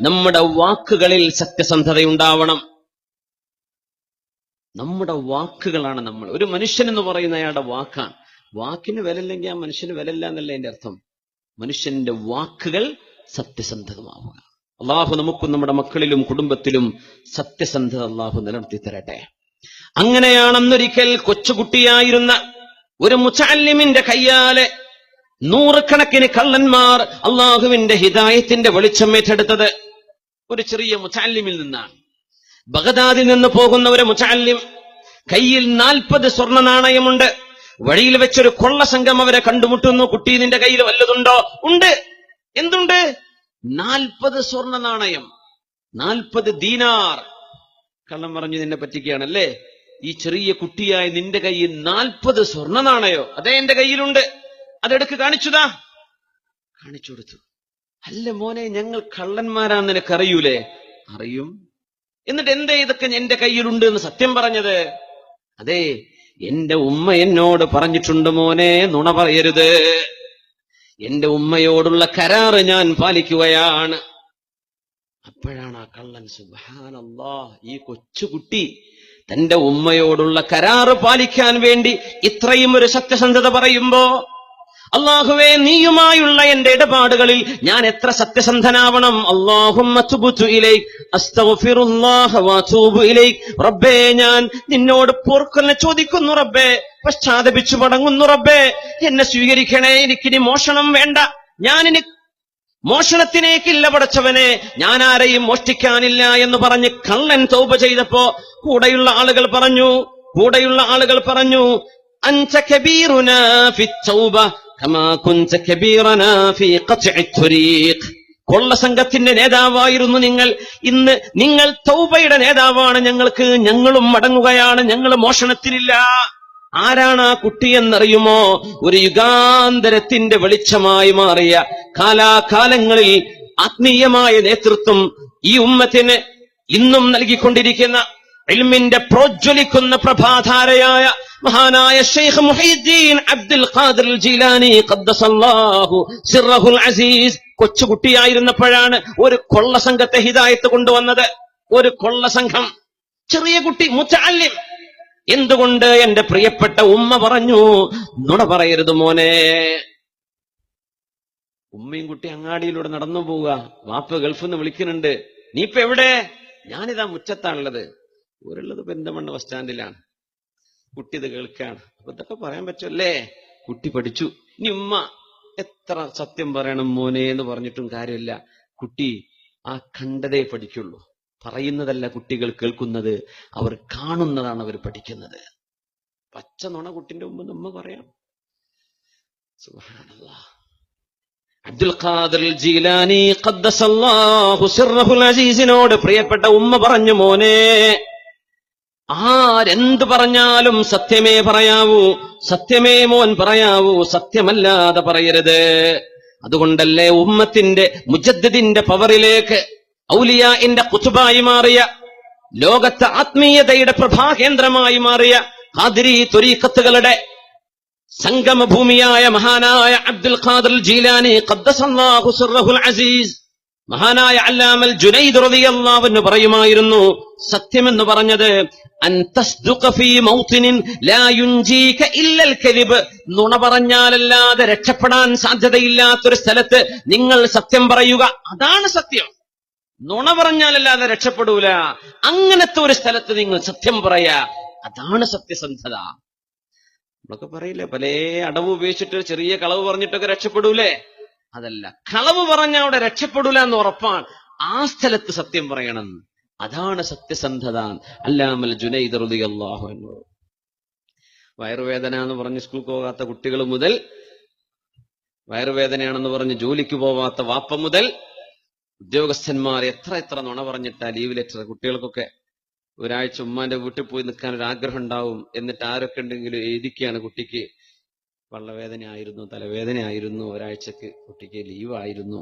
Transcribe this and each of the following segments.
നമ്മുടെ വാക്കുകളിൽ സത്യസന്ധതയുണ്ടാവണം. നമ്മുടെ വാക്കുകളാണ് നമ്മൾ. ഒരു മനുഷ്യൻ എന്ന് പറയുന്ന അയാളുടെ വാക്കാണ്. വാക്കിന് വിലല്ലെങ്കിൽ ആ മനുഷ്യന് വിലല്ല എന്നല്ല എന്റെ അർത്ഥം. മനുഷ്യന്റെ വാക്കുകൾ സത്യസന്ധതമാവുക. അള്ളാഹു നമുക്കും നമ്മുടെ മക്കളിലും കുടുംബത്തിലും സത്യസന്ധത അള്ളാഹു നിലനിർത്തി തരട്ടെ അങ്ങനെയാണെന്നൊരിക്കൽ കൊച്ചുകുട്ടിയായിരുന്ന ഒരു മുച്ചാലിമിന്റെ കയ്യാലെ നൂറുകണക്കിന് കള്ളന്മാർ അള്ളാഹുവിന്റെ ഹിദായത്തിന്റെ വെളിച്ചം ഏറ്റെടുത്തത് ഒരു ചെറിയ മുച്ചാലിമിൽ നിന്നാണ്. ബഗദാദിൽ നിന്ന് പോകുന്ന ഒരു മുച്ചാലിം കയ്യിൽ നാൽപ്പത് സ്വർണ നാണയമുണ്ട്. വഴിയിൽ വെച്ചൊരു കൊള്ള സംഘം അവരെ കണ്ടുമുട്ടുന്നു. കുട്ടി നിന്റെ കയ്യിൽ വല്ലതുണ്ടോ? ഉണ്ട്. എന്തുണ്ട്? നാൽപ്പത് സ്വർണ നാണയം. നാൽപ്പത് ദീനാർ. കള്ളം പറഞ്ഞു നിന്നെ പറ്റിക്കുകയാണല്ലേ? ഈ ചെറിയ കുട്ടിയായ നിന്റെ കയ്യിൽ നാൽപ്പത് സ്വർണ നാണയോ? അതേ എന്റെ കയ്യിലുണ്ട്. അതെടുക്ക് കാണിച്ചുതാ. കാണിച്ചു കൊടുത്തു. അല്ല മോനെ ഞങ്ങൾ കള്ളന്മാരാന്ന് നിനക്കറിയൂലേ? അറിയും. എന്നിട്ട് എന്തേ ഇതൊക്കെ എന്റെ കയ്യിലുണ്ട് എന്ന് സത്യം പറഞ്ഞത്? അതെ എന്റെ ഉമ്മ എന്നോട് പറഞ്ഞിട്ടുണ്ട് മോനെ നുണ പറയരുത്. എന്റെ ഉമ്മയോടുള്ള കരാറ് ഞാൻ പാലിക്കുകയാണ്. അപ്പോഴാണ് ആ കള്ളൻ സുബാനല്ലാ ഈ കൊച്ചുകുട്ടി തന്റെ ഉമ്മയോടുള്ള കരാറ് പാലിക്കാൻ വേണ്ടി ഇത്രയും ഒരു സത്യസന്ധത പറയുമ്പോ അള്ളാഹുവേ നീയുമായുള്ള എന്റെ ഇടപാടുകളിൽ ഞാൻ എത്ര സത്യസന്ധനാവണം. അള്ളാഹും റബ്ബേ ഞാൻ നിന്നോട് പൊറുക്കലിനെ ചോദിക്കുന്നു റബ്ബേ പശ്ചാത്തപിച്ചു മടങ്ങുന്നു റബ്ബേ. എന്നെ സ്വീകരിക്കണേ എനിക്കിനി മോഷണം വേണ്ട. ഞാനിനി മോഷണത്തിനേക്കില്ല പടച്ചവനെ. ഞാൻ ആരെയും മോഷ്ടിക്കാനില്ല എന്ന് പറഞ്ഞ് കള്ളൻ തൗബ ചെയ്തപ്പോ കൂടെയുള്ള ആളുകൾ പറഞ്ഞു കൂടെയുള്ള ആളുകൾ പറഞ്ഞു അഞ്ച കബീറുന ഫി തൗബ كنت കുഞ്ച في قطع ഖത്ഇ തുരീഖ് കൊള്ള സംഘത്തിന്റെ നേതാവായിരുന്നു നിങ്ങൾ. ഇന്ന് നിങ്ങൾ തൗബയുടെ നേതാവാണ്. ഞങ്ങൾക്ക് ഞങ്ങളും മടങ്ങുകയാണ്. ഞങ്ങൾ മോഷണത്തിനില്ല. ആരാണ് ആ കുട്ടി എന്നറിയുമോ? ഒരു യുഗാന്തരത്തിന്റെ വെളിച്ചമായി മാറിയ കാലാകാലങ്ങളിൽ ആത്മീയമായ നേതൃത്വം ഈ ഉമ്മത്തിന് ഇന്നും നൽകിക്കൊണ്ടിരിക്കുന്ന ഇൽമിന്റെ പ്രോജ്വലിക്കുന്ന പ്രഭാധാരയായ മഹാനായ Sheikh Muhiyuddin Abdul Qadir Jilani ഖദ്ദസല്ലാഹു സിറഹുൽ അസീസ്. കൊച്ചുകുട്ടിയായിരുന്നപ്പോഴാണ് ഒരു കൊള്ള സംഘത്തെ ഹിദായത്ത് കൊണ്ടുവന്നത്. ഒരു കൊള്ള സംഘം. ചെറിയ കുട്ടി മുത്തല്ലിം എന്തുകൊണ്ട് എന്റെ പ്രിയപ്പെട്ട ഉമ്മ പറഞ്ഞു? നുണ പറയരുത് മോനെ. ഉമ്മയും കുട്ടി അങ്ങാടിയിലൂടെ നടന്നു പോവുക. വാപ്പ ഗൾഫിൽ നിന്ന് വിളിക്കുന്നുണ്ട്. നീ ഇപ്പൊ എവിടെ? ഞാനിതാ മുറ്റത്താണുള്ളത്. ഒരുള്ളത് പെന്തമണ്ണ ബസ് സ്റ്റാൻഡിലാണ് കുട്ടി ഇത് കേൾക്കുകയാണ്. അപ്പൊ ഇതൊക്കെ പറയാൻ പറ്റുമല്ലേ? കുട്ടി പഠിച്ചു. ഇനി ഉമ്മ എത്ര സത്യം പറയണം മോനെ എന്ന് പറഞ്ഞിട്ടും കാര്യമില്ല. കുട്ടി ആ കണ്ടതേ പഠിക്കുള്ളൂ. പറയുന്നതല്ല കുട്ടികൾ കേൾക്കുന്നത്. അവർ കാണുന്നതാണ് അവർ പഠിക്കുന്നത്. പച്ച നുണ കുട്ടിന്റെ മുമ്പ് നമ്മ പറയാം. അബ്ദുൽ ഖാദർ ജീലാനി ഖദ്ദസല്ലാഹു സിർറഹുൽ അസീസിനോട് പ്രിയപ്പെട്ട ഉമ്മ പറഞ്ഞു മോനെ ആരെന്ത് പറഞ്ഞാലും സത്യമേ പറയാവൂ സത്യമേ മോൻ പറയാവൂ സത്യമല്ലാതെ പറയരുത്. അതുകൊണ്ടല്ലേ ഉമ്മത്തിന്റെ മുജദ്ദിന്റെ പവറിലേക്ക് ഔലിയ എന്റെ കുത്തുബായി മാറിയ ലോകത്തെ ആത്മീയതയുടെ പ്രഭാകേന്ദ്രമായി മാറിയ ഖാദിരി തൊരീക്കത്തുകളുടെ സംഗമഭൂമിയായ മഹാനായ അബ്ദുൽ ഖാദർ ജീലാനി ഖദ്ദസല്ലാഹു അസീസ് മഹാനായ അല്ലാമൽ ജുനൈദ് റളിയല്ലാഹു അൻഹു പറയുമായിരുന്നു സത്യമെന്ന് പറഞ്ഞത് നുണ പറഞ്ഞാലല്ലാതെ രക്ഷപ്പെടാൻ സാധ്യതയില്ലാത്തൊരു സ്ഥലത്ത് നിങ്ങൾ സത്യം പറയുക അതാണ് സത്യം. നുണ പറഞ്ഞാലല്ലാതെ രക്ഷപ്പെടൂല അങ്ങനത്തെ ഒരു സ്ഥലത്ത് നിങ്ങൾ സത്യം പറയാ അതാണ് സത്യസന്ധത. നമ്മളൊക്കെ പറയില്ലേ പല അടവ് ഉപയോഗിച്ചിട്ട് ചെറിയ കളവ് പറഞ്ഞിട്ടൊക്കെ രക്ഷപ്പെടൂലേ? അതല്ല. കളവ് പറഞ്ഞ അവിടെ രക്ഷപ്പെടൂല എന്ന് ഉറപ്പാണ്. ആ സ്ഥലത്ത് സത്യം പറയണം. അതാണ് സത്യസന്ധത. അല്ലാമൽ ജുനൈദ് റളിയല്ലാഹു അൻഹു. വയറുവേദന എന്ന് പറഞ്ഞ് സ്കൂൾ പോകാത്ത കുട്ടികൾ മുതൽ വയറുവേദനയാണെന്ന് പറഞ്ഞ് ജോലിക്ക് പോവാത്ത വാപ്പ മുതൽ ഉദ്യോഗസ്ഥന്മാർ എത്ര എത്ര നുണ പറഞ്ഞിട്ടാ ലീവ് ലെറ്റർ കുട്ടികൾക്കൊക്കെ ഒരാഴ്ച ഉമ്മാന്റെ വീട്ടിൽ പോയി നിൽക്കാൻ ഒരു ആഗ്രഹം ഉണ്ടാവും. എന്നിട്ട് ആരൊക്കെ ഉണ്ടെങ്കിലും എഴുതിക്കുകയാണ് കുട്ടിക്ക്. വള്ളവേദന തലവേദനയായിരുന്നു ഒരാഴ്ചക്ക് കുട്ടിക്ക് ലീവ് ആയിരുന്നു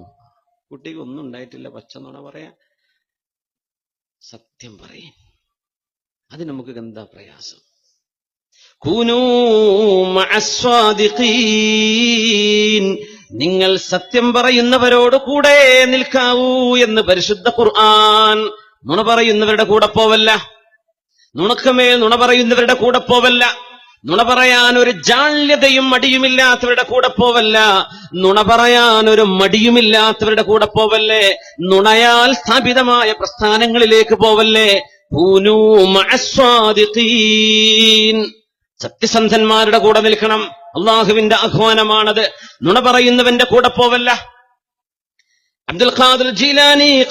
കുട്ടിക്ക് ഒന്നും ഉണ്ടായിട്ടില്ല പച്ച പറയാ സത്യം പറയും അത് നമുക്ക് എന്താ പ്രയാസം? നിങ്ങൾ സത്യം പറയുന്നവരോട് കൂടെ നിൽക്കാവൂ എന്ന് പരിശുദ്ധ ഖുർആൻ നുണ പറയുന്നവരുടെ കൂടെ പോവല്ല. നുണക്കമേൽ നുണ പറയുന്നവരുടെ കൂടെ പോവല്ല. നുണ പറയാൻ ഒരു ജാള്യതയും മടിയുമില്ലാത്തവരുടെ കൂടെ പോവല്ല. നുണ പറയാൻ ഒരു മടിയുമില്ലാത്തവരുടെ കൂടെ പോവല്ലേ. നുണയാൽ സ്ഥാപിതമായ പ്രസ്ഥാനങ്ങളിലേക്ക് പോവല്ലേ. സത്യസന്ധന്മാരുടെ കൂടെ നിൽക്കണം. അള്ളാഹുവിന്റെ ആഹ്വാനമാണത്. നുണ പറയുന്നവന്റെ കൂടെ പോവല്ല. അബ്ദുൽ ഖാദിർ ജീലാനി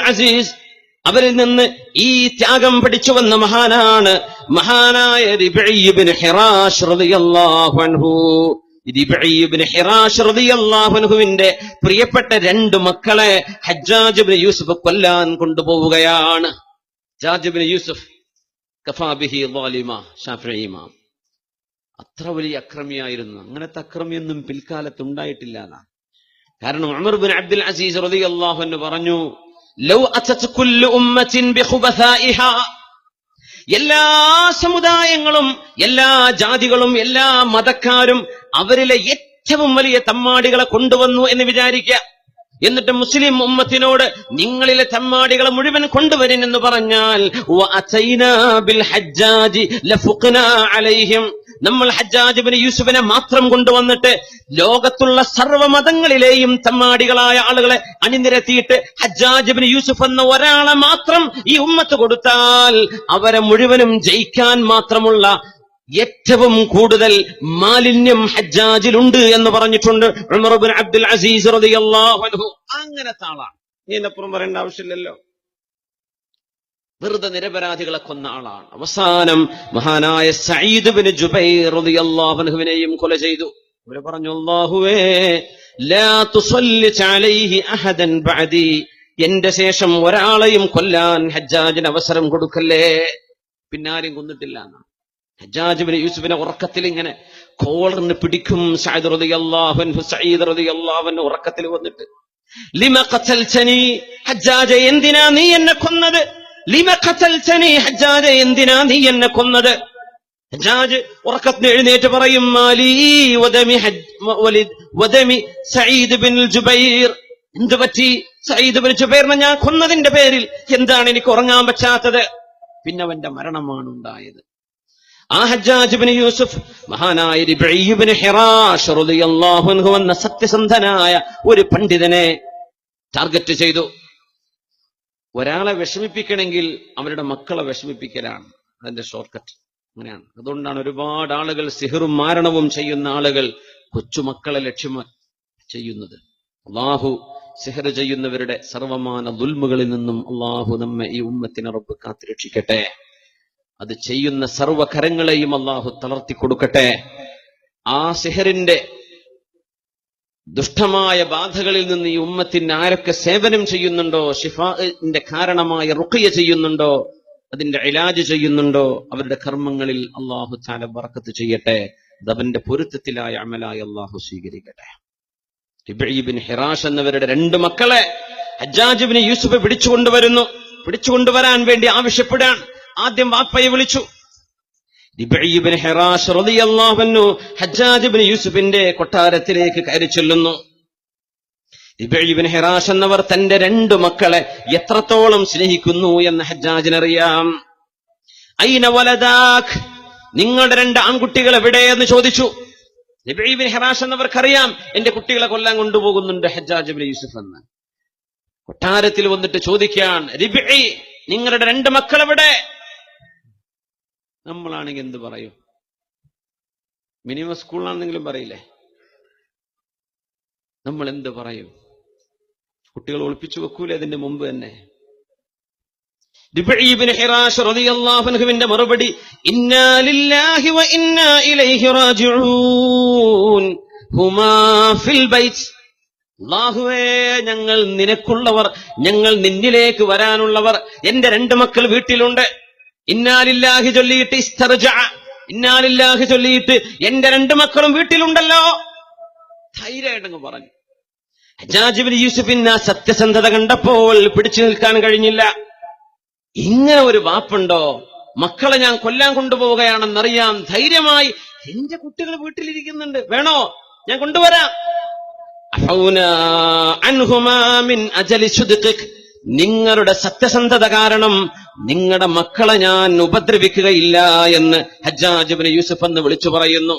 അസീസ്. അവരിൽ നിന്ന് ഈ ത്യാഗം പഠിച്ചു വന്ന മഹാനാണ് മഹാനായ റിബഈ ഇബ്നു ഹിറാഷ് റളിയല്ലാഹു അൻഹു. റിബഈ ഇബ്നു ഹിറാഷ് റളിയല്ലാഹു അൻഹുവിന്റെ പ്രിയപ്പെട്ട രണ്ട് മക്കളെ ഹജ്ജാജ് ഇബ്നു യൂസുഫ് കൊല്ലാൻ കൊണ്ടുപോവുകയാണ്. ഹജ്ജാജ് ഇബ്നു യൂസുഫ് ഇമാം. അത്ര വലിയ അക്രമിയായിരുന്നു. അങ്ങനത്തെ അക്രമിയൊന്നും പിൽക്കാലത്ത് ഉണ്ടായിട്ടില്ല കാരണം ഉമർ ബിൻ അബ്ദുൽ അസീസ് റതി അള്ളാഹു പറഞ്ഞു എല്ലാ സമുദായങ്ങളും എല്ലാ ജാതികളും എല്ലാ മതക്കാരും അവരിലെ ഏറ്റവും വലിയ തമ്മാടികളെ കൊണ്ടുവന്നു എന്ന് വിചാരിക്കുക. എന്നിട്ട് മുസ്ലിം ഉമ്മത്തിനോട് നിങ്ങളിലെ തമ്മാടികളെ മുഴുവൻ കൊണ്ടുവരിൻ എന്ന് പറഞ്ഞാൽ നമ്മൾ ഹജ്ജാജിബിന് യൂസുഫിനെ മാത്രം കൊണ്ടുവന്നിട്ട് ലോകത്തുള്ള സർവ മതങ്ങളിലെയും തമ്മാടികളായ ആളുകളെ അണിനിരത്തിയിട്ട് ഹജ്ജാജിബിന് യൂസുഫ് എന്ന ഒരാളെ മാത്രം ഈ ഉമ്മത്ത് കൊടുത്താൽ അവരെ മുഴുവനും ജയിക്കാൻ മാത്രമുള്ള ഏറ്റവും കൂടുതൽ മാലിന്യം ഹജ്ജാജിലുണ്ട് എന്ന് പറഞ്ഞിട്ടുണ്ട് അബ്ദുൽ അസീസ് റളിയല്ലാഹു അൻഹു. അങ്ങനത്തെ ആളാണ്. നീ എന്നെപ്പുറം പറയേണ്ട ആവശ്യമില്ലല്ലോ. വെറുതെ നിരപരാധികളെ കൊന്ന ആളാണ്. അവസാനം മഹാനായ സയ്യിദ് ബിൻ ജുബൈർ അൻഹുവിനെയും കൊല ചെയ്തു. ഇവർ പറഞ്ഞു അല്ലാഹുവേ ലാ തുസല്ലി അലൈഹി അഹദൻ ബഅദി. എന്റെ ശേഷം ഒരാളെയും കൊല്ലാൻ ഹജ്ജാജിന് അവസരം കൊടുക്കല്ലേ? പിന്നാരും കൊന്നിട്ടില്ല എന്നാണ് ഹജ്ജാജ് ബിൻ യൂസുഫിനെ ഉറക്കത്തിൽ ഇങ്ങനെ കോളറിന് പിടിക്കും സയ്യിദ് റളിയല്ലാഹു അൻഹു സയ്യിദ് അൻഹു ഉറക്കത്തിൽ വന്നിട്ട് ലിമ ഖതൽതനി ഹജ്ജാജ് എന്തിനാ നീ എന്നെ കൊന്നത്? എന്തിനാ നീ എന്നെ കൊന്നത്? ഹജാജ് ഉറക്കത്തിന് എഴുന്നേറ്റ് പറയും എന്ത് പറ്റി? സയ്യിദ് ബിൻ ജുബൈറിനെ ഞാൻ കൊന്നതിന്റെ പേരിൽ എന്താണ് എനിക്ക് ഉറങ്ങാൻ പറ്റാത്തത്? പിന്നെ അവന്റെ മരണമാണ് ഉണ്ടായത്. ആ ഹജ്ജാജ് ബിൻ യൂസുഫ് മഹാനായ ബിൻ ഹിറാഷ് എന്ന സത്യസന്ധനായ ഒരു പണ്ഡിതനെ ടാർഗറ്റ് ചെയ്തു. ഒരാളെ വിഷമിപ്പിക്കണമെങ്കിൽ അവരുടെ മക്കളെ വിഷമിപ്പിക്കലാണ്. അതിന്റെ ഷോർട്ട് കട്ട് അങ്ങനെയാണ്. അതുകൊണ്ടാണ് ഒരുപാട് ആളുകൾ സിഹറും മാരണവും ചെയ്യുന്ന ആളുകൾ കൊച്ചുമക്കളെ ലക്ഷ്യം ചെയ്യുന്നത്. അള്ളാഹു സിഹർ ചെയ്യുന്നവരുടെ സർവമാന ദുൽമുകളിൽ നിന്നും അള്ളാഹു നമ്മെ ഈ ഉമ്മത്തിനെ റബ്ബ് കാത്തുരക്ഷിക്കട്ടെ. അത് ചെയ്യുന്ന സർവകരങ്ങളെയും അള്ളാഹു തളർത്തി കൊടുക്കട്ടെ ആ സിഹറിന്റെ ദുഷ്ടമായ ബാധകളിൽ നിന്ന് ഈ ഉമ്മത്തിന് ആരൊക്കെ സേവനം ചെയ്യുന്നുണ്ടോ ഷിഫാന്റെ കാരണമായ റുഖിയ ചെയ്യുന്നുണ്ടോ അതിന്റെ ഇലാജ് ചെയ്യുന്നുണ്ടോ അവരുടെ കർമ്മങ്ങളിൽ അള്ളാഹു താല ബറക്കത്ത് ചെയ്യട്ടെ അത് അവന്റെ പൊരുത്തത്തിലായ അമലായി അള്ളാഹു സ്വീകരിക്കട്ടെ. ഇബ്രീബിൻ ഹിറാഷ് എന്നവരുടെ രണ്ട് മക്കളെ ഹജ്ജാജിബിന് യൂസുഫ് പിടിച്ചുകൊണ്ടുവരുന്നു. പിടിച്ചുകൊണ്ടുവരാൻ വേണ്ടി ആവശ്യപ്പെടാൻ ആദ്യം വാപ്പയെ വിളിച്ചു. ഹജ്ജാജ് യൂസുഫിന്റെ കൊട്ടാരത്തിലേക്ക് കയറി ചെല്ലുന്നു. ഇബിബിൻ ഹിറാഷ് എന്നവർ തന്റെ രണ്ടു മക്കളെ എത്രത്തോളം സ്നേഹിക്കുന്നു എന്ന് ഹജ്ജാജിനറിയാം. ഐന വലദാഖ്? നിങ്ങളുടെ രണ്ട് ആൺകുട്ടികൾ എവിടെയെന്ന് ചോദിച്ചു. ഇബ്രീബിൻ ഹിറാഷ് എന്നവർക്കറിയാം എന്റെ കുട്ടികളെ കൊല്ലാൻ കൊണ്ടുപോകുന്നുണ്ട് ഹജ്ജാജ് ഇബ്നു യൂസുഫ് എന്ന്. കൊട്ടാരത്തിൽ വന്നിട്ട് ചോദിക്കാൻ നിങ്ങളുടെ രണ്ട് മക്കൾ എവിടെ നമ്മളാണെങ്കിൽ എന്ത് പറയും? മിനിമം സ്കൂളിലാണെന്നെങ്കിലും പറയില്ലേ? നമ്മൾ എന്ത് പറയും? കുട്ടികൾ ഒളിപ്പിച്ചു വെക്കൂലേ അതിന്റെ മുമ്പ് തന്നെ? ഹിറാഷ് മറുപടി വ ഇന്നാ ഇലൈഹി റാജിഊൻ. ഹുമാ ഫിൽ ഞങ്ങൾ നിനക്കുള്ളവർ ഞങ്ങൾ നിന്നിലേക്ക് വരാനുള്ളവർ എന്റെ രണ്ട് മക്കൾ വീട്ടിലുണ്ട്. ഇന്നാലില്ലാഹി ചൊല്ലിയിട്ട് ഇസ്തർജ. ഇന്നാലില്ലാഹി ചൊല്ലിയിട്ട് എന്റെ രണ്ട് മക്കളും വീട്ടിലുണ്ടല്ലോ. ധൈര്യമായിട്ടങ്ങ് പറഞ്ഞു. ഹജാജിബിൻ യൂസുഫിന് സത്യസന്ധത കണ്ടപ്പോൾ പിടിച്ചു നിൽക്കാൻ കഴിഞ്ഞില്ല. ഇങ്ങനെ ഒരു വാപ്പുണ്ടോ? മക്കളെ ഞാൻ കൊല്ലാൻ കൊണ്ടുപോവുകയാണെന്നറിയാം. ധൈര്യമായി എന്റെ കുട്ടികൾ വീട്ടിലിരിക്കുന്നുണ്ട്. വേണോ? ഞാൻ കൊണ്ടുവരാം. അൻഹുമാ മിൻ അജലി. നിങ്ങളുടെ സത്യസന്ധത കാരണം നിങ്ങളുടെ മക്കളെ ഞാൻ ഉപദ്രവിക്കുകയില്ല എന്ന് ഹജ്ജാജുബിന് യൂസഫ് എന്ന് വിളിച്ചു പറയുന്നു.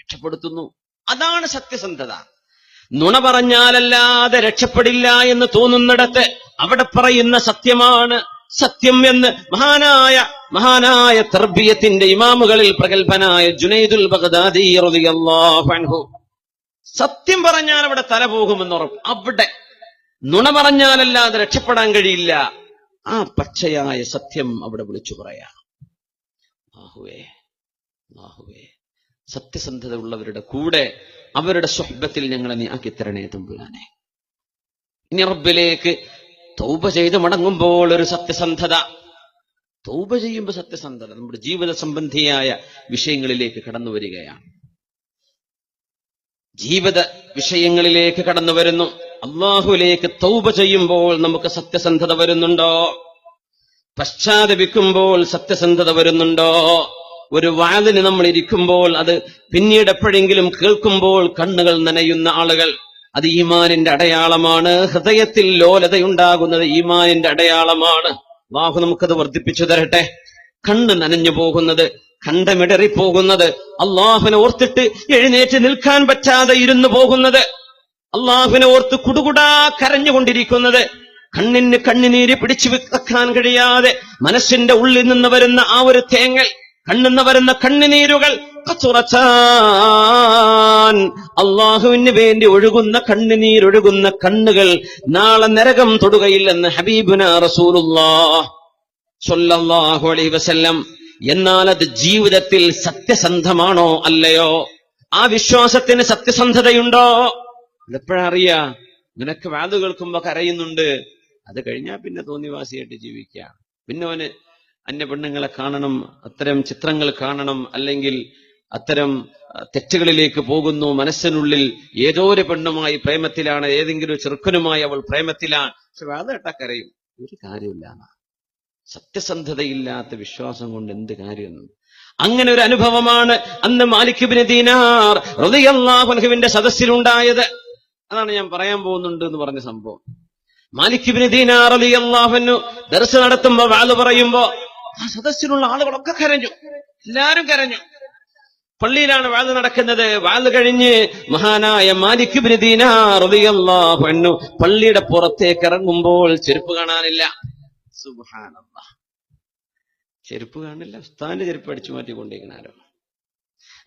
രക്ഷപ്പെടുത്തുന്നു. അതാണ് സത്യസന്ധത. നുണ പറഞ്ഞാലല്ലാതെ രക്ഷപ്പെടില്ല എന്ന് തോന്നുന്നിടത്ത് അവിടെ പറയുന്ന സത്യമാണ്. സത്യം എന്ന് മഹാനായ മഹാനായ തർബിയത്തിന്റെ ഇമാമുകളിൽ പ്രഗത്ഭനായ ജുനൈദുൽ ബഗ്ദാദി സത്യം പറഞ്ഞാൽ അവിടെ തല പോകുമെന്ന് അവിടെ നുണ പറഞ്ഞാലല്ലാതെ രക്ഷപ്പെടാൻ കഴിയില്ല. ആ പച്ചയായ സത്യം അവിടെ വിളിച്ചു പറയാം. ആഹുവേ ആഹുവേ. സത്യസന്ധത ഉള്ളവരുടെ കൂടെ അവരുടെ സ്വഹബത്തിൽ ഞങ്ങളെ നീ ആക്കിത്തരണേ തമ്പുരാനെ. ഇനി റബ്ബിലേക്ക് തൗപ ചെയ്ത് മടങ്ങുമ്പോൾ ഒരു സത്യസന്ധത. തൗപ ചെയ്യുമ്പോൾ സത്യസന്ധത. നമ്മുടെ ജീവിത സംബന്ധിയായ വിഷയങ്ങളിലേക്ക് കടന്നു വരികയാണ്. ജീവിത വിഷയങ്ങളിലേക്ക് കടന്നു വരുന്നു. അള്ളാഹുലേക്ക് തൗബ ചെയ്യുമ്പോൾ നമുക്ക് സത്യസന്ധത വരുന്നുണ്ടോ? പശ്ചാത്തപിക്കുമ്പോൾ സത്യസന്ധത വരുന്നുണ്ടോ? ഒരു വാതിന് നമ്മൾ ഇരിക്കുമ്പോൾ അത് പിന്നീട് എപ്പോഴെങ്കിലും കേൾക്കുമ്പോൾ കണ്ണുകൾ നനയുന്ന ആളുകൾ. അത് ഈമാനിന്റെ അടയാളമാണ്. ഹൃദയത്തിൽ ലോലതയുണ്ടാകുന്നത് ഈമാനിന്റെ അടയാളമാണ്. ബാഹു നമുക്കത് വർദ്ധിപ്പിച്ചു തരട്ടെ. കണ്ണ് നനഞ്ഞു പോകുന്നത് കണ്ടമിടറിപ്പോകുന്നത് അള്ളാഹുനെ ഓർത്തിട്ട് എഴുന്നേറ്റ് നിൽക്കാൻ പറ്റാതെ ഇരുന്നു പോകുന്നത്. അള്ളാഹുവിനെ ഓർത്ത് കുടുകുടാ കരഞ്ഞുകൊണ്ടിരിക്കുന്നത്. കണ്ണിന് കണ്ണിനീര് പിടിച്ചു വെക്കാൻ കഴിയാതെ മനസ്സിന്റെ ഉള്ളിൽ നിന്ന് വരുന്ന ആ ഒരു തേങ്ങൽ കണ്ണിന്ന് വരുന്ന കണ്ണിനീരുകൾ അള്ളാഹുവിന് വേണ്ടി ഒഴുകുന്ന കണ്ണുനീരൊഴുകുന്ന കണ്ണുകൾ നാളെ നരകം തൊടുകയില്ലെന്ന് ഹബീബുന റസൂലുല്ലാഹുലം വസല്ലം. എന്നാൽ അത് ജീവിതത്തിൽ സത്യസന്ധമാണോ അല്ലയോ? ആ വിശ്വാസത്തിന് സത്യസന്ധതയുണ്ടോ? ഇതെപ്പോഴാ അറിയാ നിനക്ക് വാത് കേൾക്കുമ്പോ കരയുന്നുണ്ട്. അത് കഴിഞ്ഞാൽ പിന്നെ തോന്നിവാസിയായിട്ട് ജീവിക്കുക പിന്നെ അവന് അന്യ പെണ്ണുങ്ങളെ കാണണം അത്തരം ചിത്രങ്ങൾ കാണണം അല്ലെങ്കിൽ അത്തരം തെറ്റുകളിലേക്ക് പോകുന്നു. മനസ്സിനുള്ളിൽ ഏതോ ഒരു പെണ്ണുമായി പ്രേമത്തിലാണ് ഏതെങ്കിലും ചെറുക്കനുമായി അവൾ പ്രേമത്തിലാണ് പക്ഷെ വാത് കേട്ടാ കരയും. ഒരു കാര്യമില്ല സത്യസന്ധതയില്ലാത്ത വിശ്വാസം കൊണ്ട് എന്ത് കാര്യം? അങ്ങനെ ഒരു അനുഭവമാണ് അന്ന് മാലിക്കുബിന് ദീനാർ റളിയല്ലാഹുവിന്റെ സദസ്സിലുണ്ടായത്. അതാണ് ഞാൻ പറയാൻ പോകുന്നുണ്ട് എന്ന് പറഞ്ഞ സംഭവം. മാലിക്കുബിന് ദീനാർ ദർസ് നടത്തുമ്പോ വാൽ പറയുമ്പോ ആ സദസ്സിലുള്ള ആളുകളൊക്കെ കരഞ്ഞു. എല്ലാരും കരഞ്ഞു. പള്ളിയിലാണ് വാൽ നടക്കുന്നത്. വാൽ കഴിഞ്ഞ് മഹാനായ മാലിക്കുബിന് ദീനാർ പള്ളിയുടെ പുറത്തേക്ക് ഇറങ്ങുമ്പോൾ ചെരുപ്പ് കാണാനില്ല. ചെരുപ്പ് കാണില്ല. ഉസ്താന്റെ ചെരുപ്പ് അടിച്ചു മാറ്റിക്കൊണ്ടിരിക്കണാരോ?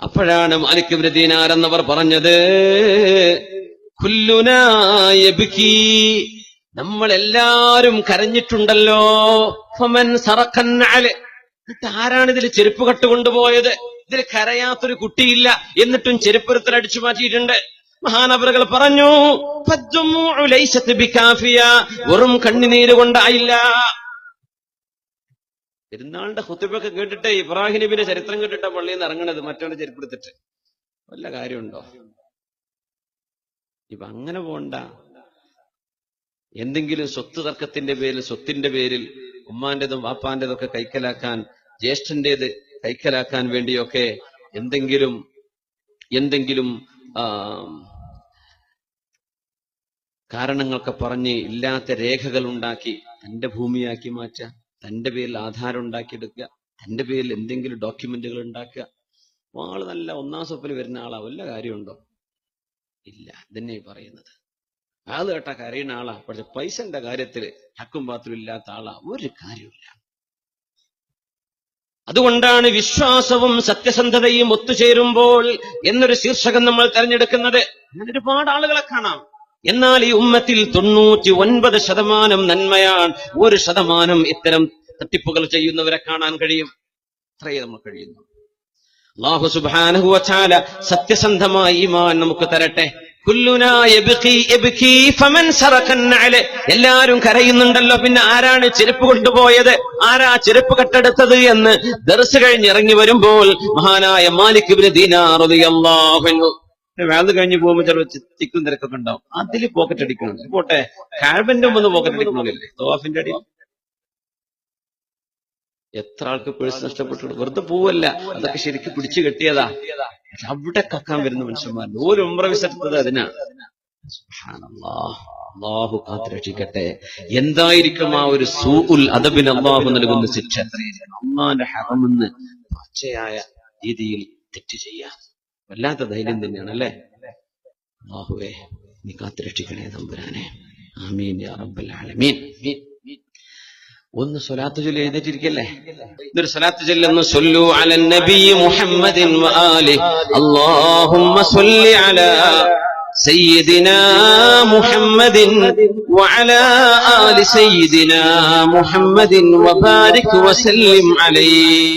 അപ്പോഴാണ് മാലിക് ഇബ്നു ദീനാർ എന്നവർ പറഞ്ഞത് കുല്ലുനാ നമ്മളെല്ലാരും കരഞ്ഞിട്ടുണ്ടല്ലോ. ഫമൻ അൽ എന്നിട്ട് ആരാണ് ഇതിൽ ചെരുപ്പ് കട്ടുകൊണ്ടുപോയത്? ഇതിൽ കരയാത്തൊരു കുട്ടിയില്ല. എന്നിട്ടും ചെരുപ്പുരത്തിൽ അടിച്ചു മാറ്റിയിട്ടുണ്ട്. മഹാനവറുകൾ പറഞ്ഞു. വെറും കണ്ണുനീര് കൊണ്ടായില്ല. പെരുന്നാളിന്റെ ഹുത്തുബൊക്കെ കേട്ടിട്ട് ഇബ്രാഹിം നബിന്റെ ചരിത്രം കേട്ടിട്ടാ പള്ളിയിൽ നിന്ന് ഇറങ്ങണത് മറ്റവരുടെ ചെരുപ്പെടുത്തിട്ട് വല്ല കാര്യമുണ്ടോ? ഇപ്പൊ അങ്ങനെ പോണ്ട. എന്തെങ്കിലും സ്വത്ത് തർക്കത്തിന്റെ പേരിൽ സ്വത്തിന്റെ പേരിൽ ഉമ്മാന്റേതും വാപ്പാന്റേതും ഒക്കെ കൈക്കലാക്കാൻ ജ്യേഷ്ഠന്റേത് കൈക്കലാക്കാൻ വേണ്ടിയൊക്കെ എന്തെങ്കിലും എന്തെങ്കിലും കാരണങ്ങളൊക്കെ പറഞ്ഞ് ഇല്ലാത്ത രേഖകൾ ഉണ്ടാക്കി തന്റെ ഭൂമിയാക്കി മാറ്റുക തന്റെ പേരിൽ ആധാരം ഉണ്ടാക്കിയെടുക്കുക തന്റെ പേരിൽ എന്തെങ്കിലും ഡോക്യുമെന്റുകൾ ഉണ്ടാക്കുക. ആൾ നല്ല ഒന്നാം സ്വപ്പിൽ വരുന്ന ആളാ വല്ല കാര്യമുണ്ടോ? ഇല്ല. ഇതന്നെ പറയുന്നത്. ആൾ കേട്ട കരയുന്ന ആളാ. പക്ഷെ പൈസന്റെ കാര്യത്തിൽ ഹക്കും പാത്രം ഇല്ലാത്ത ആളാ. ഒരു കാര്യമില്ല അതുകൊണ്ടാണ് വിശ്വാസവും സത്യസന്ധതയും ഒത്തുചേരുമ്പോൾ എന്നൊരു ശീർഷകം നമ്മൾ തെരഞ്ഞെടുക്കുന്നത്. അങ്ങനെ ഒരുപാട് ആളുകളെ കാണാം. എന്നാൽ ഈ ഉമ്മത്തിൽ തൊണ്ണൂറ്റി ഒൻപത് ശതമാനം നന്മയാണ് ഒരു ശതമാനം ഇത്തരം തട്ടിപ്പുകൾ ചെയ്യുന്നവരെ കാണാൻ കഴിയും. അത്രയേ നമുക്ക് കഴിയുന്നു അള്ളാഹു സുബ്ഹാനഹു വതആല സത്യസന്ധമായ ഈമാൻ നമുക്ക് തരട്ടെ. എല്ലാരും കരയുന്നുണ്ടല്ലോ പിന്നെ ആരാണ് ചെരുപ്പ് കൊണ്ടുപോയത്? ആരാ ചെരുപ്പ് കട്ടെടുത്തത് എന്ന് ദർസ് കഴിഞ്ഞ് ഇറങ്ങി വരുമ്പോൾ മഹാനായ മാലിക് വേണ്ട കഴിഞ്ഞ് പോകുമ്പോൾ ചില തിക്കും തിരക്കൊക്കെ ഉണ്ടാവും. അതിൽ പോക്കറ്റ് അടിക്കണം. പോട്ടെ. കാഴ്വന്റെ മുമ്പ് പോക്കറ്റ് അടിക്കണില്ലേ തോഫിന്റെ അടി എത്ര ആൾക്ക് പേഴ്സ് നഷ്ടപ്പെട്ടു? വെറുതെ പോവല്ല. അതൊക്കെ ശരിക്കും പിടിച്ചു കെട്ടിയതാ. പക്ഷെ അവിടെ കക്കാൻ വരുന്ന മനുഷ്യന്മാരുണ്ട്. ഒരു ഉമ്ര വിസർത്തത് അതിനാണ്. അള്ളാഹു കാത്തുരക്ഷിക്കട്ടെ. എന്തായിരിക്കും ആ ഒരു സൂഉൽ അദബിന് അള്ളാഹു നൽകുന്ന ശിക്ഷ? അള്ളാന്റെ ഹറമെന്ന് പച്ചയായ രീതിയിൽ തെറ്റ് ചെയ്യാ. വല്ലാത്ത ധൈര്യം തന്നെയാണ് അല്ലേ അള്ളാഹുവേ നീ കാത്തുരക്ഷിക്കണേ തമ്പുരാനെ. ആമീൻ യാ റബ്ബൽ ആലമീൻ. ഒന്ന് സ്വലാത്ത് ചൊല്ലി എഴുന്നേറ്റിരിക്കല്ലേ ഇതൊരു സ്വലാത്ത് ചൊല്ലുന്നു സൊല്ലു അലൻ നബി മുഹമ്മദിൻ വആലി അല്ലാഹുമ്മ സ്വല്ലി അലാ سيدنا محمد وعلى آل سيدنا محمد وبارك وسلم عليه